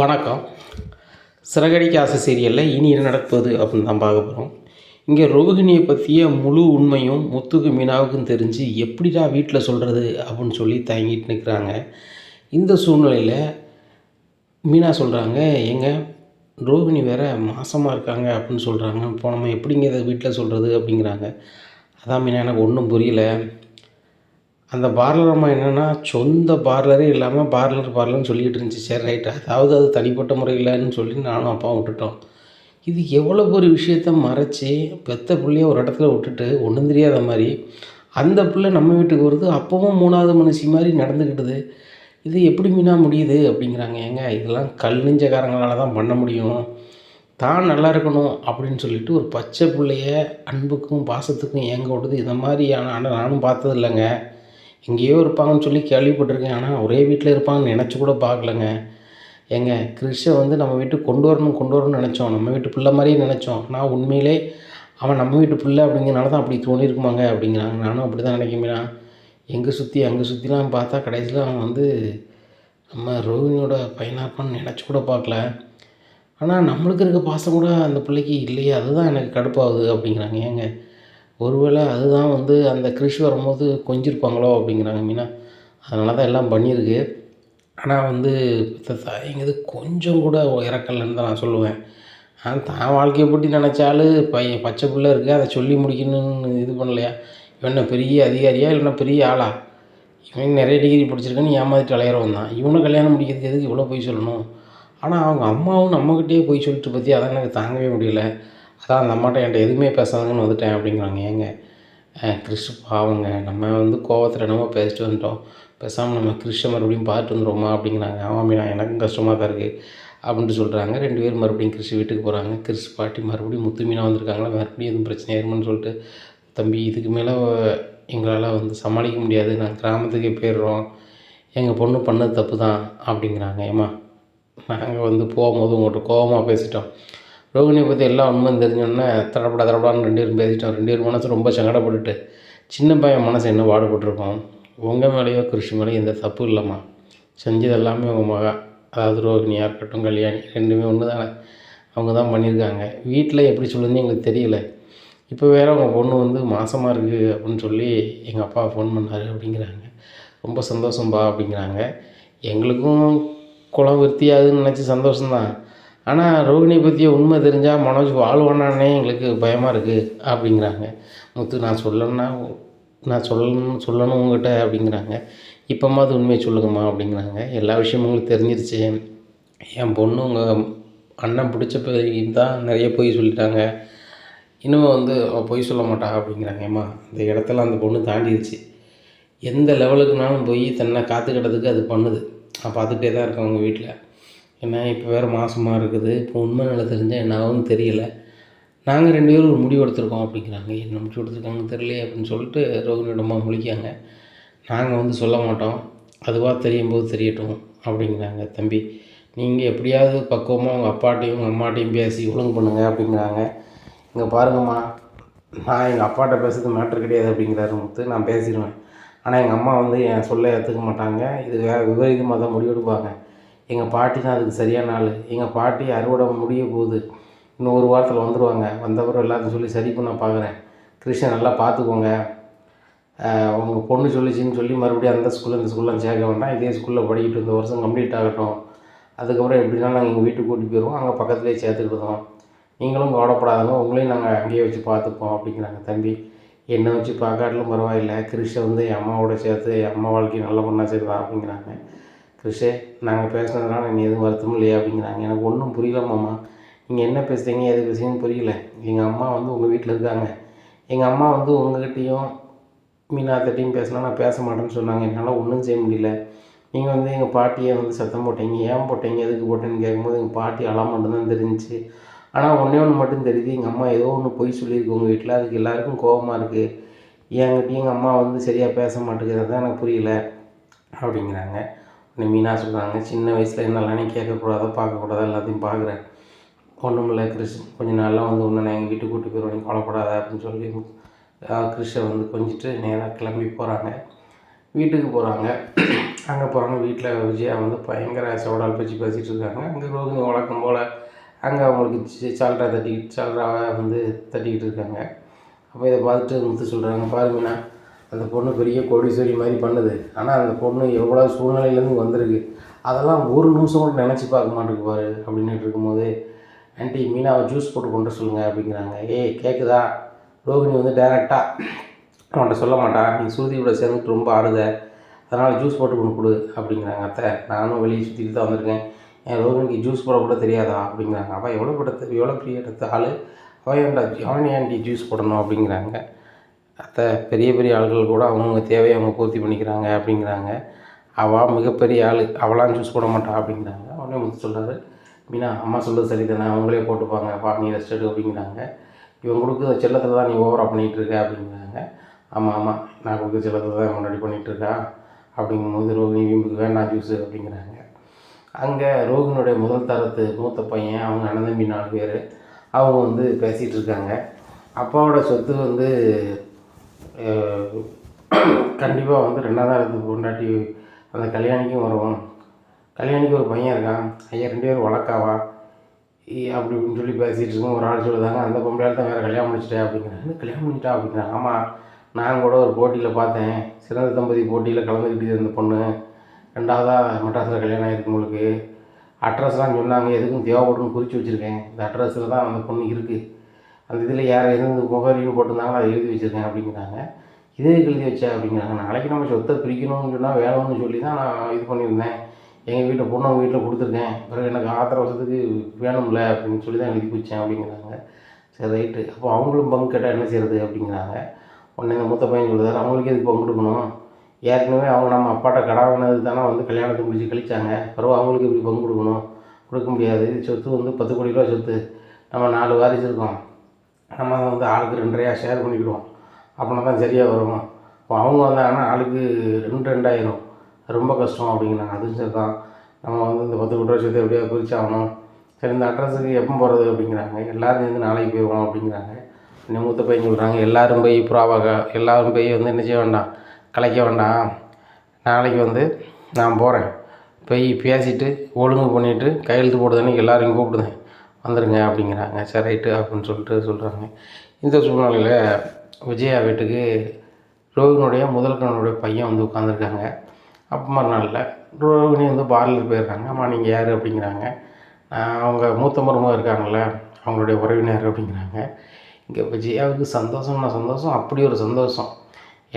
வணக்கம். சிறகடிக்க ஆசை சீரியலில் இனி என்ன நடப்பது அப்படின்னு தான் பார்க்க போகிறோம் இங்கே ரோகிணியை பற்றிய முழு உண்மையும் முத்துக்கு மீனாவுக்கும் தெரிஞ்சு எப்படிடா வீட்டில் சொல்கிறது அப்படின்னு சொல்லி தயங்கிட்டு நிற்கிறாங்க இந்த சூழ்நிலையில் மீனா சொல்கிறாங்க எங்க ரோகிணி வேற மாசமாக இருக்காங்க அப்படின்னு சொல்கிறாங்க இப்போ நம்ம எப்படிங்க இதை வீட்டில் சொல்கிறது அப்படிங்கிறாங்க. அதான் மீனா எனக்கு ஒன்றும் புரியல. அந்த பார்லர் அம்மா என்னென்னா சொந்த பார்லரே இல்லாமல் பார்லர் பார்லர்னு சொல்லிகிட்டு இருந்துச்சு. சரி ரைட் அதாவது அது தனிப்பட்ட முறையில்னு சொல்லி நானும் அப்பாவும் விட்டுட்டோம். இது எவ்வளோ ஒரு விஷயத்த மறைச்சி பெத்த பிள்ளைய ஒரு இடத்துல விட்டுட்டு ஒன்றும் தெரியாத மாதிரி அந்த பிள்ளை நம்ம வீட்டுக்கு வருது அப்போவும் மூணாவது மனுஷி மாதிரி நடந்துக்கிட்டுது இது எப்படி மீனா முடியுது அப்படிங்கிறாங்க. ஏங்க இதெல்லாம் கல் நெஞ்சக்காரங்களால தான் பண்ண முடியும். தான் நல்லா இருக்கணும் அப்படின்னு சொல்லிட்டு ஒரு பச்சை பிள்ளைய அன்புக்கும் பாசத்துக்கும் ஏங்க விடுது இதை மாதிரியான ஆனால் நானும் பார்த்தது இல்லைங்க எங்கேயோ இருப்பாங்கன்னு சொல்லி கேள்விப்பட்டிருக்கேன். ஆனால் ஒரே வீட்டில் இருப்பாங்கன்னு நினச்சி கூட பார்க்கலங்க. ஏங்க கிறிஷை வந்து நம்ம வீட்டுக்கு கொண்டு வரணும் கொண்டு வரணும்னு நினச்சோம். நம்ம வீட்டு பிள்ளை மாதிரியே நினச்சோம். ஆனால் உண்மையிலே அவன் நம்ம வீட்டு பிள்ளை அப்படிங்கிறனால தான் அப்படி தோணியிருக்குமாங்க அப்படிங்கிறாங்க. நானும் அப்படி தான் நினைக்கிறேன் எங்கே சுற்றி அங்கே சுற்றிலாம் பார்த்தா கடைசியில் அவன் வந்து நம்ம ரோஹினியோட பையனாக இருப்பான்னு நினச்சி கூட பார்க்கல. ஆனால் நம்மளுக்கு இருக்க பாசம் கூட அந்த பிள்ளைக்கு இல்லையே. அதுதான் எனக்கு கடுப்பாகுது அப்படிங்கிறாங்க. ஏங்க ஒருவேளை அதுதான் வந்து அந்த கிருஷி வரும்போது கொஞ்சிருப்பாங்களோ அப்படிங்கிறாங்க மீனா. அதனால தான் எல்லாம் பண்ணியிருக்கு. ஆனால் வந்து பெத்த தாய்ங்கிறது கொஞ்சம் கூட இறக்கலன்னு தான் நான் சொல்லுவேன். ஆனால் தான் வாழ்க்கையை பற்றி நினச்சாலும் பையன் பச்சை பிள்ளை இருக்குது அதை சொல்லி முடிக்கணும்னு இது பண்ணலையா? இவன் பெரிய அதிகாரியா இல்லைன்னா பெரிய ஆளா? இவன் நிறைய டிகிரி படிச்சிருக்கேன்னு ஏமாத்திட்டு அலையிறவன் தான். இவனை கல்யாணம் முடிக்கிறதுக்கு எதுக்கு இவ்வளோ போய் சொல்லணும்? ஆனால் அவங்க அம்மாவும் நம்மக்கிட்டே போய் சொல்லிட்டு பற்றி அதான் எனக்கு தாங்கவே முடியல. அதான் அந்த அம்மாட்ட என்கிட்ட எதுவுமே பேசாதங்கன்னு வந்துட்டேன் அப்படிங்கிறாங்க. ஏங்க? அஹ் கிறிஷ் பாவங்க. நம்ம வந்து கோவத்தில் என்னமோ பேசிட்டு வந்துட்டோம். பேசாமல் நம்ம கிறிஷை மறுபடியும் பார்த்துட்டு வந்துடுவோமா அப்படிங்கிறாங்க. ஆமாம் எனக்கும் கஷ்டமாக தான் இருக்குது அப்படின்ட்டு சொல்கிறாங்க ரெண்டு பேரும் மறுபடியும் கிறிஷ் வீட்டுக்கு போகிறாங்க கிறிஷ் பாட்டி மறுபடியும் முத்துமீனாக வந்திருக்காங்களா? மறுபடியும் எதுவும் பிரச்சனை ஆயிருமான்னு சொல்லிட்டு தம்பி இதுக்கு மேலே எங்களால் வந்து சமாளிக்க முடியாது. நாங்கள் கிராமத்துக்கே போயிடுறோம். எங்கள் பொண்ணு பண்ணது தப்பு தான். அப்படிங்கிறாங்க. ஏம்மா நாங்கள் வந்து போகும்போது உங்கள்கிட்ட கோவமாக பேசிட்டோம். ரோகிணியை பற்றி எல்லாம் உண்மையும் தெரிஞ்சோடனே தடப்படா தடப்படான்னு ரெண்டு பேரும் பேசிட்டோம் ரெண்டு பேரும் மனசு ரொம்ப சங்கடப்பட்டுட்டு சின்ன பையன் மனசு என்ன பாடுபட்டிருக்கோம் உங்கள் மேலேயோ கிருஷி மேலேயோ எந்த தப்பு இல்லைம்மா. செஞ்சது எல்லாமே உங்கள் மகா. அதாவது ரோகிணியாக இருக்கட்டும் கல்யாணி ரெண்டுமே ஒன்று தானே அவங்க தான் பண்ணியிருக்காங்க. வீட்டில் எப்படி சொல்லுதுன்னு எங்களுக்கு தெரியல. இப்போ வேறு அவங்க பொண்ணு வந்து மாசமாக இருக்குது அப்படின்னு சொல்லி எங்கள் அப்பா ஃபோன் பண்ணார் அப்படிங்கிறாங்க. ரொம்ப சந்தோஷம்பா அப்படிங்கிறாங்க. எங்களுக்கும் குலம் விருத்தியாகுதுன்னு நினச்சி சந்தோஷம்தான். ஆனால் ரோகிணி பற்றிய உண்மை தெரிஞ்சால் மனோஜ் வாழ்வானானே எங்களுக்கு பயமாக இருக்குது அப்படிங்கிறாங்க. முத்து நான் சொல்லணும்னா நான் சொல்லணும் சொல்லணும் உங்ககிட்ட அப்படிங்கிறாங்க. இப்போமாவது உண்மையை சொல்லுங்கம்மா அப்படிங்கிறாங்க. எல்லா விஷயமும் உங்களுக்கு தெரிஞ்சிருச்சு. என் பொண்ணு உங்கள் அண்ணன் பிடிச்ச பிறகு தான் நிறைய பொய் சொல்லிட்டாங்க. இன்னும் வந்து அவள் பொய் சொல்ல மாட்டா அப்படிங்கிறாங்க. ஏம்மா இந்த இடத்துல அந்த பொண்ணு தாண்டிடுச்சு எந்த லெவலுக்குனாலும் போய் தன்னை காத்துக்கிட்டதுக்கு அது பண்ணுது. நான் பார்த்துட்டே தான் இருக்கேன் உங்கள் வீட்டில் ஏன்னா இப்போ வேறு மாதமாக இருக்குது. இப்போ உண்மை நிலை தெரிஞ்சால் என்ன ஆகும்னு தெரியல. நாங்கள் ரெண்டு பேரும் ஒரு முடிவு எடுத்திருக்கோம் அப்படிங்கிறாங்க. என்ன முடிவு எடுத்திருக்காங்க தெரியலையே அப்படின்னு சொல்லிட்டு ரோகிணியிடமா முழிக்காங்க நாங்கள் வந்து சொல்ல மாட்டோம். அதுவாக தெரியும் போது தெரியட்டும் அப்படிங்கிறாங்க தம்பி. நீங்கள் எப்படியாவது பக்குவமாக உங்கள் அப்பாட்டையும் உங்கள் அம்மாட்டையும் பேசி ஒழுங்கு பண்ணுங்கள் அப்படிங்கிறாங்க. இங்கே பாருங்கம்மா நான் எங்கள் அப்பாட்ட பேசுறது மேட்ரு கிடையாது அப்படிங்கிறாரு முத்து. நான் பேசிடுவேன். ஆனால் எங்கள் அம்மா வந்து என் சொல்ல ஏற்றுக்க மாட்டாங்க. இது வேறு விபரீதமாக தான் முடிவெடுப்பாங்க. எங்கள் பாட்டி தான் அதுக்கு சரியான ஆள். எங்கள் பாட்டி அறுவடை முடிய போகுது. இன்னும் ஒரு வாரத்தில் வந்துடுவாங்க வந்தவரும் எல்லாத்தையும் சொல்லி சரி பண்ண பார்க்குறேன் கிருஷ்ணன் நல்லா பார்த்துக்கோங்க உங்கள் பொண்ணு சொல்லிச்சின்னு சொல்லி மறுபடியும் அந்த ஸ்கூலில் இந்த ஸ்கூல்லாம் சேர்க்க வேண்டாம். இதே ஸ்கூலில் படிக்கிட்டு இந்த வருஷம் கம்ப்ளீட் ஆகட்டும். அதுக்கப்புறம் எப்படின்னா நாங்கள் எங்கள் வீட்டுக்கு கூட்டி போயிடுவோம் அங்கே பக்கத்துலேயே சேர்த்துக்கிட்டோம் நீங்களும் கவலைப்படாதங்க. உங்களையும் நாங்கள் அங்கேயே வச்சு பார்த்துப்போம் அப்படிங்கிறாங்க தம்பி. என்னை வச்சு பார்க்காட்டிலும் பரவாயில்ல. கிருஷ்ணன் வந்து என் அம்மாவோட சேர்த்து என் அம்மா வாழ்க்கையை நல்ல பண்ணால் சரிதான் அப்படிங்கிறாங்க. கிறிஷே eh, நாங்கள் பேசுனதுனால நீ எதுவும் வருத்தமும் இல்லையா அப்படிங்கிறாங்க. எனக்கு ஒன்றும் புரியல மாமா. நீங்கள் என்ன பேசுகிறீங்க எது பேசுகிறீங்கன்னு புரியல. எங்கள் அம்மா வந்து உங்கள் வீட்டில் இருக்காங்க. எங்கள் அம்மா வந்து உங்ககிட்டையும் மீனாத்திட்டையும் பேசினா நான் பேச மாட்டேன்னு சொன்னாங்க. என்னால் ஒன்றும் செய்ய முடியல. நீங்கள் வந்து எங்கள் பாட்டியை வந்து சத்தம் போட்டீங்க. ஏன் போட்டீங்க எதுக்கு போட்டேன்னு கேட்கும்போது எங்கள் பாட்டி அழ மட்டும்தான் தெரிஞ்சுச்சு. ஆனால் ஒன்றே ஒன்று மட்டும் தெரியுது. எங்கள் அம்மா ஏதோ ஒன்று பொய் சொல்லியிருக்கு உங்கள் வீட்டில் அதுக்கு எல்லாருக்கும் கோபமாக இருக்குது என்கிட்டயும் எங்கள் அம்மா வந்து சரியாக பேச மாட்டேங்கிறது தான் எனக்கு புரியல அப்படிங்கிறாங்க. உடனே மீனா சொல்கிறாங்க சின்ன வயசில் என்னெல்லாம் கேட்கக்கூடாதோ பார்க்கக்கூடாதோ எல்லாத்தையும் பார்க்குறேன். ஒன்றும் இல்லை கிறிஷ் கொஞ்ச நாளில் வந்து ஒன்று நான் எங்கள் வீட்டுக்கு கூட்டு போயிடுவோம் நீ கவலைப்படாத அப்படின்னு சொல்லி கிறிஷை வந்து கொஞ்சிட்டு நேராக கிளம்பி போகிறாங்க வீட்டுக்கு போகிறாங்க அங்கே போகிறாங்க வீட்டில் விஜயா வந்து பயங்கர சோடால் பேச்சு பேசிகிட்டு இருக்காங்க. அங்கே ரோகிணி வழக்கம் போல் அங்கே அவங்களுக்கு சால்ரா தட்டிக்கிட்டு சால்ராவை வந்து தட்டிக்கிட்டு இருக்காங்க. அப்போ இதை பார்த்துட்டு முத்து சொல்கிறாங்க பாருங்கண்ணா அந்த பொண்ணு பெரிய கோடீஸ்வரி மாதிரி பண்ணுது. ஆனால் அந்த பொண்ணு எவ்வளோ சூழ்நிலையிலேருந்து வந்திருக்கு? அதெல்லாம் ஒரு நிமிஷம் கூட நினச்சி பார்க்க மாட்டேங்குது பாரு அப்படின்ட்டு இருக்கும்போது ஆண்டி மீனாவை ஜூஸ் போட்டு கொண்டு சொல்லுங்கள் சொல்லுங்க அப்படிங்கிறாங்க. ஏய் கேட்குதா ரோகிணி வந்து டேரெக்டாக அவன்கிட்ட சொல்ல மாட்டான் நீ ஸ்ருதியோட சேர்ந்துட்டு ரொம்ப ஆடுத. அதனால் ஜூஸ் போட்டு கொண்டு கொடு அப்படிங்கிறாங்க அத்தை. நானும் வெளியே சுற்றிட்டு தான் வந்திருக்கேன். என் ரோகிணிக்கு ஜூஸ் போட கூட தெரியாதா? அப்படிங்கிறாங்க. அவள் எவ்வளோ படத்து எவ்வளோ பெரிய எடுத்த ஆள்? அவன் ஏன்டா அவன் ஏன்டி ஜூஸ் போடணும்? அப்படிங்கிறாங்க. அத்தை பெரிய பெரிய ஆள்கள் கூட அவங்கவுங்க தேவையை அவங்க பூர்த்தி பண்ணிக்கிறாங்க அப்படிங்கிறாங்க. அவள் மிகப்பெரிய ஆள். அவளாம் ஜூஸ் போட மாட்டா அப்படிங்கிறாங்க. உடனே முத்து சொல்கிறாரு மீனா அம்மா சொல்கிறது சரி தானே அவங்களே போட்டுப்பாங்க. வா நீ ரெஸ்ட் எடு அப்படிங்கிறாங்க. இவன் கொடுக்குற செல்லத்தில் தான் நீ ஓவராக பண்ணிகிட்ருக்க அப்படிங்கிறாங்க. ஆமாம் ஆமாம் நான் கொடுக்குற செல்லத்தில் தான் முன்னாடி பண்ணிகிட்ருக்கா அப்படிங்கும்போது ரோகிணி வீம்புக்கு வேணாம் ஜூஸு அப்படிங்கிறாங்க. அங்கே ரோகினுடைய முதல் தரத்து மூத்த பையன் அவங்க அண்ணன் தம்பி நாலு பேர். அவங்க வந்து பேசிகிட்டு இருக்காங்க. அப்பாவோட சொத்து வந்து கண்டிப்பாக வந்து ரெண்டாவது பொண்டாட்டி அந்த கல்யாணிக்கும் வருவோம். கல்யாணிக்கு ஒரு பையன் இருக்கான். ஐயா ரெண்டு பேரும் வழக்காவா? அப்படி இப்படின்னு சொல்லி பேசிகிட்டு இருக்கோம் ஒரு ஆள் சொல்லுதாங்க அந்த பொம்பளையால் தான் வேறு கல்யாணம் முடிச்சிட்டேன் அப்படிங்கிறாங்க கல்யாணம் முடிச்சிட்டா? அப்படிங்கிறாங்க ஆமாம் நான் கூட ஒரு போட்டியில் பார்த்தேன். சிறந்த தம்பதி போட்டியில் கலந்துக்கிட்டு இருந்த பொண்ணு. ரெண்டாவதாக மெட்ராஸில் கல்யாணம் ஆகிருக்கு உங்களுக்கு. அட்ரஸ்லாம் சொன்னாங்க. எதுக்கும் தேவைப்படுன்னு குறித்து வச்சுருக்கேன். இந்த அட்ரஸில் தான் அந்த பொண்ணு இருக்குது அந்த இதில் யார் எதுவும் முகவரின்னு போட்டிருந்தாங்களோ அதை எழுதி வச்சுருக்கேன் அப்படிங்கிறாங்க. இதே எழுதி வச்சா அப்படிங்கிறாங்க. நாளைக்கு நம்ம சொத்தை பிரிக்கணும்னு சொன்னால் வேணும்னு சொல்லி தான் நான் இது பண்ணியிருந்தேன். எங்கள் வீட்டில் பொண்ணு அவங்க வீட்டில் கொடுத்துருக்கேன். பிறகு எனக்கு ஆத்திர வருஷத்துக்கு வேணும்ல அப்படின்னு சொல்லி தான் எழுதி வச்சேன் அப்படிங்கிறாங்க. சரி ரைட்டு. அப்போ அவங்களும் பங்கு கேட்டால் என்ன செய்கிறது அப்படிங்கிறாங்க. உடனே இந்த மூத்த பையன் சொல்லுறாரு அவங்களுக்கு எதுக்கு பங்கு கொடுக்கணும்? ஏற்கனவே அவங்க நம்ம அப்பாட்ட கடாவினது தானே வந்து கல்யாணத்தை முடிச்சு கழிச்சாங்க. பிறகு அவங்களுக்கு எப்படி பங்கு கொடுக்கணும்? கொடுக்க முடியாது. இது சொத்து வந்து பத்து கோடி ரூபா சொத்து. நம்ம நாலு வாரிசு இருக்கோம். நம்ம அதை வந்து ஆளுக்கு ரெண்டரையா ஷேர் பண்ணிக்கிடுவோம். அப்படின்னா தான் சரியாக வரும். இப்போ அவங்க வந்தாங்கன்னா ஆளுக்கு ரெண்டு ரெண்டாயிரம். ரொம்ப கஷ்டம் அப்படிங்கிறாங்க. அதுவும் சரி தான் நம்ம வந்து இந்த பத்து கோடி ரூபா சொத்தை எப்படியாவது பிரிச்சாகணும் சரி இந்த அட்ரஸுக்கு எப்போ போகிறது அப்படிங்கிறாங்க. எல்லோரும் சேர்ந்து நாளைக்கு போயிடுவோம் அப்படிங்கிறாங்க. இன்னும் மூத்த பையன் சொல்கிறாங்க எல்லோரும் போய் புறாவாக எல்லாரும் போய் வந்து என்ன செய்ய வேண்டாம்? கலைக்க வேண்டாம். நாளைக்கு வந்து நான் போகிறேன் போய் பேசிவிட்டு ஒழுங்கு பண்ணிவிட்டு கையெழுத்து போடுதேன்னு எல்லோரையும் கூப்பிடுதேன். வந்துடுங்க அப்படிங்கிறாங்க. சரி ரைட்டு அப்படின்னு சொல்லிட்டு சொல்கிறாங்க இந்த சூழ்நிலையில் விஜயா வீட்டுக்கு ரோகினுடைய முதல்கனுடைய பையன் வந்து உட்காந்துருக்காங்க அப்போ மறுநாளில் ரோகிணி வந்து பார்லர் போயிடுறாங்க. அம்மா நீங்கள் யார்? அப்படிங்கிறாங்க. அவங்க மூத்த மருமக இருக்காங்கள்ல அவங்களுடைய உறவினர் அப்படிங்கிறாங்க. இங்கே விஜயாவுக்கு சந்தோஷம்னா சந்தோஷம் அப்படி ஒரு சந்தோஷம்.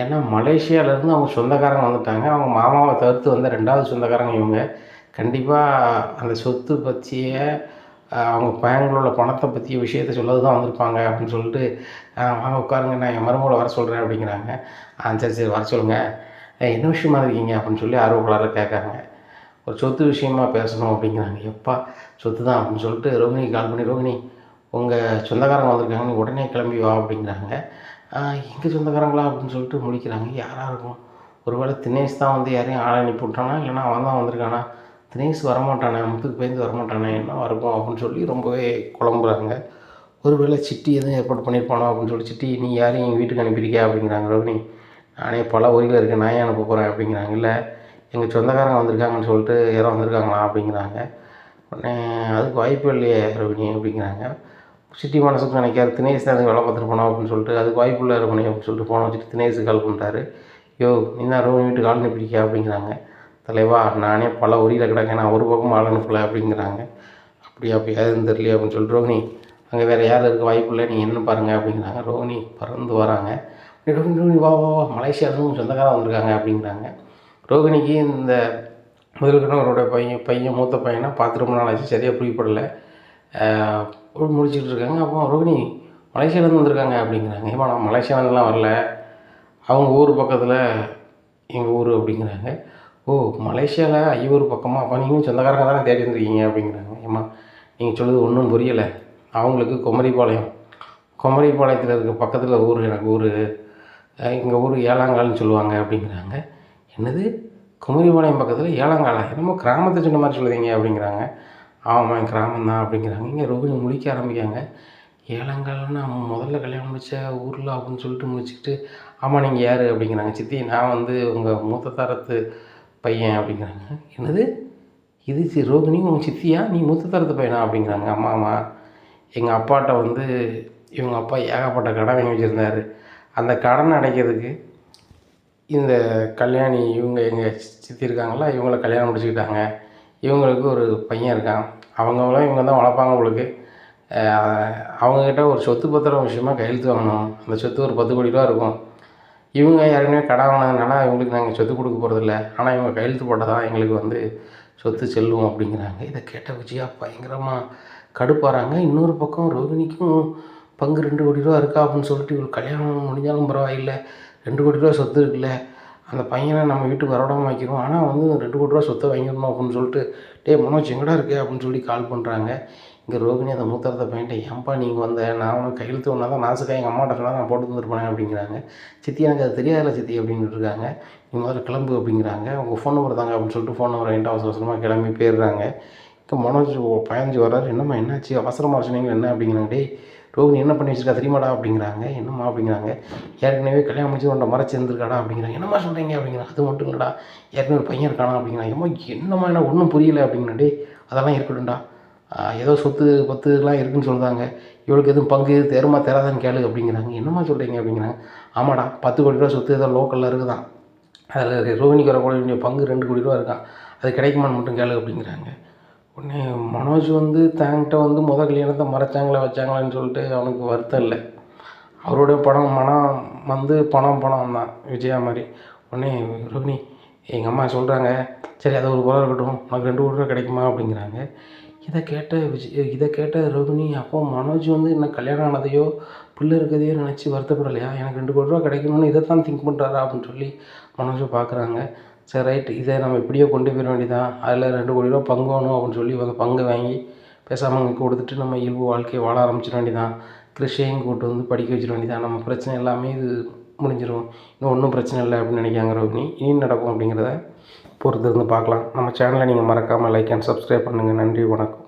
ஏன்னா மலேசியாவிலேருந்து அவங்க சொந்தக்காரங்க வந்துட்டாங்க. அவங்க மாமாவை தவிர்த்து வந்த ரெண்டாவது சொந்தக்காரங்க இவங்க. கண்டிப்பாக அந்த சொத்து பற்றிய அவங்க பேங்கில் பணத்தை பற்றிய விஷயத்த சொல்லது தான் வந்திருப்பாங்க அப்படின்னு சொல்லிட்டு வாங்க உட்காருங்க நான் என் மருமகளை வர சொல்கிறேன் அப்படிங்கிறாங்க. ஆ சரி சரி வர சொல்லுங்கள் என்ன விஷயமா இருக்கீங்க? அப்படின்னு சொல்லி ஆர்வக்குள்ளார கேட்குறாங்க ஒரு சொத்து விஷயமா பேசணும் அப்படிங்கிறாங்க. எப்பா சொத்து தான் அப்படின்னு சொல்லிட்டு ரோகிணிக்கு கால் பண்ணி ரோகிணி உங்கள் சொந்தக்காரங்க வந்திருக்காங்க நீ உடனே கிளம்பி வா அப்படிங்கிறாங்க. எங்கள் சொந்தக்காரங்களா? அப்படின்னு சொல்லிட்டு முடிக்கிறாங்க. யாராக இருக்கும் ஒருவேளை தினேஷ் தான் வந்து யாரையும் ஆளை அனுப்பி விட்டானா? இல்லைனா அவன் தான் வந்திருக்கானா? தினேஷ் வரமாட்டானே முத்துக்கு பயந்து வரமாட்டானே என்ன இருக்கும் அப்படின்னு சொல்லி ரொம்பவே குழம்புறாங்க. ஒருவேளை சிட்டி எதுவும் ஏற்பாடு பண்ணியிருப்பானோ அப்படின்னு சொல்லி சிட்டி நீ யாரையும் எங்கள் வீட்டுக்கு அனுப்பியிருக்கியா அப்படிங்கிறாங்க ரோகிணி. நானே பல ஊரில் இருக்கேன் நான் அனுப்ப போகிறேன் அப்படிங்கிறாங்க. இல்லை எங்கள் சொந்தக்காரங்க வந்திருக்காங்கன்னு சொல்லிட்டு யாரோ வந்திருக்காங்களா அப்படிங்கிறாங்க. உடனே அதுக்கு வாய்ப்பு இல்லையே ரோகிணி அப்படிங்கிறாங்க. சிட்டி மனசுக்கு நினைக்காது தினேஷ் தான் அதுக்கு வேலை பார்த்துட்டு போனோம் அப்படின்னு சொல்லிட்டு அதுக்கு வாய்ப்பு இல்லை ரோகிணி அப்படின்னு சொல்லிட்டு போன வச்சுட்டு தினேஷுக்கு கால் பண்ணுறாரு யோ நீ தான் ரோகிணி வீட்டுக்கு ஆள் அனுப்பியிருக்கியா அப்படிங்கிறாங்க. தலைவா நானே பல உரியில் கிடக்கேன் நான் ஒரு பக்கம் ஆள் அனுப்பலை அப்படிங்கிறாங்க. அப்படியா அப்படி யாருன்னு தெரியல அப்படின்னு சொல்லிட்டு ரோகிணி அங்கே வேறு யார் இருக்க வாய்ப்பு இல்லை நீங்கள் என்ன பாருங்கள் அப்படிங்கிறாங்க. ரோகிணி பறந்து வராங்க. "டேய் ரோகிணி ரோகிணி வா வா வா மலேசியாவிலேருந்து சொந்தக்காரன் வந்திருக்காங்க அப்படிங்கிறாங்க. ரோகிணிக்கு இந்த முதல் பையன் பையன் மூத்த பையனை பார்த்து ரொம்ப நாள் ஆச்சு சரியாக புரியப்படலை. முடிச்சுட்டு இருக்காங்க. அப்போ ரோகிணி மலேசியாவிலேருந்து வந்திருக்காங்க அப்படிங்கிறாங்க. ஏமா நான் மலேசியாவிலேருந்துலாம் வரல. அவங்க ஊர் பக்கத்தில் எங்கள் ஊர் அப்படிங்கிறாங்க. ஓ மலேசியாவில் ஐயூர் பக்கமாக அப்போ நீங்களும் சொந்தக்காரங்க தானே தேடி வந்திருக்கீங்க அப்படிங்கிறாங்க. ஏம்மா நீங்கள் சொல்லுறது ஒன்றும் புரியலை. அவங்களுக்கு குமரிபாளையம். குமரிபாளையத்தில் இருக்க பக்கத்தில் ஊர் எனக்கு ஊர். எங்கள் ஊர் ஏழாங்கால்னு சொல்லுவாங்க அப்படிங்கிறாங்க. என்னது? குமரிபாளையம் பக்கத்தில் ஏழாங்காலா என்னமோ கிராமத்தை சொன்ன மாதிரி சொல்லுதீங்க அப்படிங்கிறாங்க. ஆமாம் கிராமம் தான் அப்படிங்கிறாங்க. இங்கே ரோகிணி முழிக்க ஆரம்பிக்காங்க. ஏலங்கால்னு அவன் முதல்ல கல்யாணம் முடிச்ச ஊரில் அப்படின்னு சொல்லிட்டு முடிச்சுக்கிட்டு ஆமாம் நீங்கள் யார் அப்படிங்கிறாங்க. சித்தி நான் வந்து உங்கள் மூத்த தரத்து பையன் அப்படிங்கிறாங்க. என்னது? இது சி ரோகிணி உன் சித்தியா? நீ மூத்த தரத்து பையனா? அப்படிங்கிறாங்க. அம்மா அம்மா. எங்கள் அப்பாட்ட வந்து இவங்க அப்பா ஏகப்பட்ட கடன் வாங்கி வச்சுருந்தார். அந்த கடனை அடைக்கிறதுக்கு இந்த கல்யாணி இவங்க எங்கள் சித்தி இருக்காங்களா இவங்கள கல்யாணம் முடிச்சுக்கிட்டாங்க. இவங்களுக்கு ஒரு பையன் இருக்கான். அவங்கவுங்களாம் இவங்க தான் வளர்ப்பாங்க உங்களுக்கு அவங்கக்கிட்ட ஒரு சொத்து பத்திரம் விஷயமா கையெழுத்து வாங்கணும். அந்த சொத்து ஒரு பத்து கோடி ரூபா இருக்கும். இவங்க ஏற்கனவே கடன் வாங்கினதுனால இவங்களுக்கு நாங்கள் சொத்து கொடுக்க போகிறதில்ல ஆனால் இவங்க கையெழுத்து போட்டால் தான் எங்களுக்கு வந்து சொத்து செல்லும் அப்படிங்கிறாங்க. இதை கேட்ட விஜயா பயங்கரமாக கடுப்பாகிறாங்க இன்னொரு பக்கம் ரோகிணிக்கும் பங்கு ரெண்டு கோடி ரூபா இருக்கா அப்படின்னு சொல்லிட்டு இவள் கல்யாணம் முடிஞ்சாலும் பரவாயில்லை. ரெண்டு கோடி ரூபா சொத்து இருக்குல்ல அந்த பையனை நம்ம வீட்டுக்கு வரவிடாம வைக்கிறோம். ஆனால் வந்து ரெண்டு கோடி ரூபா சொத்தை வாங்கிடணும் அப்படின்னு சொல்லிட்டு டே மனோஜ் எங்கடா இருக்கு? அப்படின்னு சொல்லி கால் பண்ணுறாங்க இங்கே ரோகிணி அந்த மூத்தரத்தை பையன்ட்டு ஏன்ப்பா நீங்கள் வந்த? நான் உனக்கு கையெழுத்து ஒன்றா தான் நாசுக்காக எங்கள் அம்மாட்ட சொன்னால் நான் போட்டு வந்துருப்பேன் அப்படிங்கிறாங்க. சித்தி எனக்கு அது தெரியாதில்ல சித்தி அப்படின்னு இருக்காங்க. நீ முதல்ல கிளம்பு அப்படிங்கிறாங்க. உங்கள் ஃபோன் நம்பர் தாங்க அப்படின்னு சொல்லிட்டு ஃபோன் நம்பர் என்கிட்ட அவசர அவசரமாக கிளம்பி போயிடுறாங்க. இப்போ மனோஜ் பயஞ்சு வர்றாரு. என்னம்மா என்னாச்சு? அவசரமாக சொன்னீங்க என்ன? அப்படிங்கிறாங்க. டே ரோகிணி என்ன பண்ணி வச்சிருக்கா தெரியுமாடா? அப்படிங்கிறாங்க. என்னம்மா? அப்படிங்கிறாங்க. ஏற்கனவே கல்யாணம் முடிச்சு உன்னை மறைச்சி இருந்திருக்காடா அப்படிங்கிறாங்க. என்னம்மா சொல்கிறீங்க அப்படிங்கிறாங்க. அது மட்டும் இல்லைடா. ஏற்கனவே ஒரு பையன் இருக்கானா? அப்படிங்கிறாங்க. என்னம்மா என்னம்மா? என்ன ஒன்றும் புரியல அப்படிங்கிறேன் டே அதெல்லாம் இருக்கட்டும்டா. ஏதோ சொத்து பத்துலாம் இருக்குன்னு சொல்கிறாங்க இவளுக்கு எதுவும் பங்கு தெருமா தராதான்னு கேளு அப்படிங்கிறாங்க. என்னம்மா சொல்கிறீங்க அப்படிங்கிறாங்க. ஆமாடா பத்து கோடி ரூபா சொத்து ஏதோ லோக்கலில் இருக்குதான். அதில் ரோஹிணிக்கு வர வேண்டிய பங்கு ரெண்டு கோடி ரூபா இருக்கான் அது கிடைக்குமான்னு மட்டும் கேளு அப்படிங்கிறாங்க. உடனே மனோஜ் வந்து தேங்கிட்ட வந்து முத கல்யாணத்தை மறைச்சாங்களா வச்சாங்களான்னு சொல்லிட்டு அவனுக்கு வருத்தம் இல்லை. அவருடைய படம் மனம் வந்து பணம் பணம் தான். விஜயா மாதிரி. உடனே ரோகிணி எங்கள் அம்மா சொல்கிறாங்க சரி அது ஒரு படம் இருக்கட்டும். உனக்கு ரெண்டு கோடி ரூபா கிடைக்குமா அப்படிங்கிறாங்க. இதை கேட்ட விஜய் இதை கேட்ட ரோகிணி அப்போ மனோஜ் வந்து என்ன கல்யாணம் ஆனதையோ பிள்ளை இருக்கதையோ நினச்சி வருத்தப்படலையா? எனக்கு ரெண்டு கோடி ரூபா கிடைக்கணும்னு இதை தான் திங்க் பண்ணுறாரா அப்படின்னு சொல்லி மனோஜை பார்க்குறாங்க. சரி ரைட் இதை நம்ம எப்படியோ கொண்டு போயிட வேண்டியதான் அதில் ரெண்டு கோடி ரூபா பங்கு வேணும் அப்படின்னு சொல்லி அந்த பங்கு வாங்கி பேசாமல் அங்கே கொடுத்துட்டு நம்ம இயல்பு வாழ்க்கையை வாழ ஆரம்பிச்சிட வேண்டியதான் கிருஷியையும் கூட்டு வந்து படிக்க வச்சிட வேண்டியதான் நம்ம பிரச்சனை எல்லாமே இது முடிஞ்சிடும் இன்னும் ஒன்றும் பிரச்சனை இல்லை அப்படின்னு நினைக்காங்க ரோகிணி. இனி நடக்கும் அப்படிங்கிறத பொறுத்து இருந்து பார்க்கலாம். நம்ம சேனலை நீங்கள் மறக்காமல் லைக் அண்ட் சப்ஸ்கிரைப் பண்ணுங்கள் நன்றி வணக்கம்.